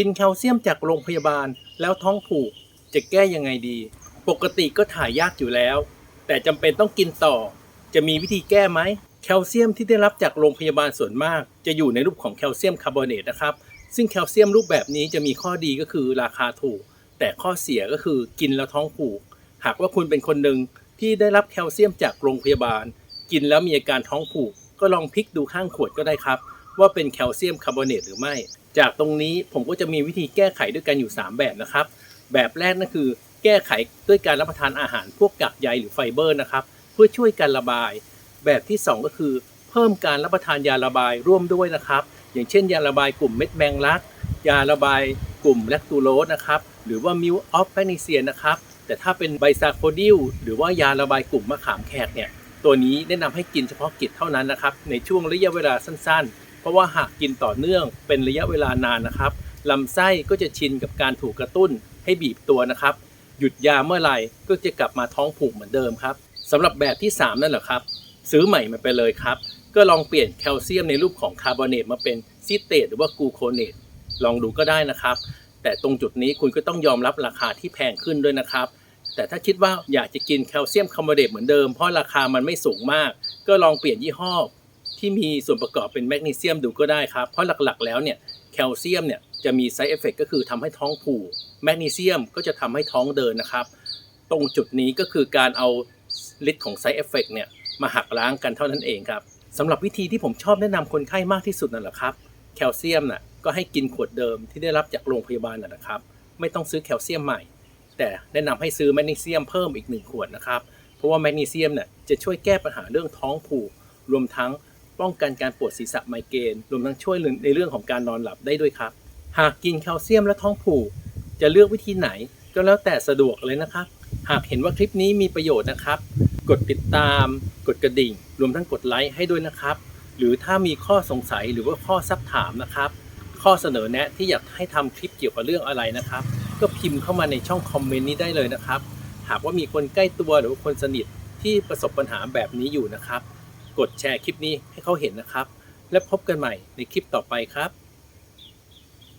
กินแคลเซียมจากโรงพยาบาลแล้วท้องผูกจะแก้ยังไงดี ปกติก็ถ่ายยากอยู่แล้ว แต่จำเป็นต้องกินต่อ จะมีวิธีแก้ไหมแคลเซียมที่ได้รับจากโรงพยาบาลส่วนมาก จะอยู่ในรูปของแคลเซียมคาร์บอเนตนะครับ ซึ่งแคลเซียมรูปแบบนี้จะมีข้อดีก็คือราคาถูก แต่ข้อเสียก็คือกินแล้วท้องผูก หากว่าคุณเป็นคนหนึ่งที่ได้รับแคลเซียมจากโรงพยาบาล กินแล้วมีอาการท้องผูก ก็ลองพลิกดูข้างขวดก็ได้ครับ ว่าเป็นแคลเซียมคาร์บอเนตหรือไม่ จากตรงนี้ผมก็จะมีวิธีแก้ไขด้วยกันอยู่ 3 แบบนะครับ แบบแรกนั่นคือ แก้ไขด้วยการรับประทานอาหารพวกกากใยหรือไฟเบอร์นะครับ เพื่อช่วยการระบาย แบบที่ 2 ก็คือ เพิ่มการรับประทานยาระบายร่วมด้วยนะครับ อย่างเช่น ยาระบายกลุ่มเม็ดแมงลัก ยาระบายกลุ่มแลคตูโรสนะครับหรือว่ามิวออฟแมกนีเซียนะครับแต่ถ้าเป็นไบซาโคดิลหรือว่ายาระบายกลุ่มมะขามแขกเนี่ยตัวนี้แนะนำให้กินเฉพาะกิจเท่านั้นนะครับในช่วงระยะเวลาสั้นๆ เพราะว่าหากกินต่อเนื่องเป็นระยะเวลานานนะครับลำไส้ก็จะชินกับการถูกกระตุ้นให้บีบตัวนะครับ หยุดยาเมื่อไหร่ก็จะกลับมาท้องผูกเหมือนเดิมครับสำหรับแบบที่ 3 นั่นแหละครับ ซื้อใหม่มาไปเลยครับ ก็ลองเปลี่ยนแคลเซียมในรูปของคาร์บอเนตมาเป็นซิเตตหรือว่ากูโคเนตลองดูก็ได้นะครับ แต่ตรงจุดนี้คุณก็ต้องยอมรับราคาที่แพงขึ้นด้วยนะครับ แต่ถ้าคิดว่าอยากจะกินแคลเซียมคาร์บอเนตเหมือนเดิมเพราะราคามันไม่สูงมาก ก็ลองเปลี่ยนยี่ห้อ ที่มีส่วนประกอบเป็นแมกนีเซียมดูก็ได้ครับ เพราะหลักๆ แล้วเนี่ยแคลเซียมเนี่ยจะมีไซ d ์เอฟเฟกก็คือทำให้ท้องผูกแมกนีเซียมก็จะทำให้ท้องเดินนะครับ ตรงจุดนี้ก็คือการเอาฤทธิ์ของไซ d ์เอฟเฟกเนี่ยมาหักล้างกันเท่านั้นเองครับสำหรับวิธีที่ผมชอบแนะนำคนไข้มากที่สุดนั่นแหละครับ แคลเซียมน่ะก็ให้กินขวดเดิมที่ได้รับจากโรงพยาบาลน่ะนะครับ ไม่ต้องซื้อแคลเซียมใหม่ แต่แนะนำให้ซื้อแมกนีเซียมเพิ่มอีกหนึ่งขวดนะครับเพราะว่าแมกนีเซียมเนี่ยจะช่วยแก้ปัญหาเรื่องท้องผูกรวมทั้ง ป้องกันการปวดศีรษะไมเกรนรวมทั้งช่วยในเรื่องของการนอนหลับได้ด้วยครับ หากกินแคลเซียมและท้องผูก จะเลือกวิธีไหนก็แล้วแต่สะดวกเลยนะครับ หากเห็นว่าคลิปนี้มีประโยชน์นะครับ กดติดตาม กดกระดิ่ง รวมทั้งกดไลค์ให้ด้วยนะครับ หรือถ้ามีข้อสงสัยหรือว่าข้อซักถามนะครับ ข้อเสนอแนะที่อยากให้ทำคลิปเกี่ยวกับเรื่องอะไรนะครับ ก็พิมพ์เข้ามาในช่องคอมเมนต์นี้ได้เลยนะครับ หากว่ามีคนใกล้ตัวหรือคนสนิทที่ประสบปัญหาแบบนี้อยู่นะครับ กดแชร์คลิปนี้ให้เขาเห็นนะครับ และพบกันใหม่ในคลิปต่อไปครับ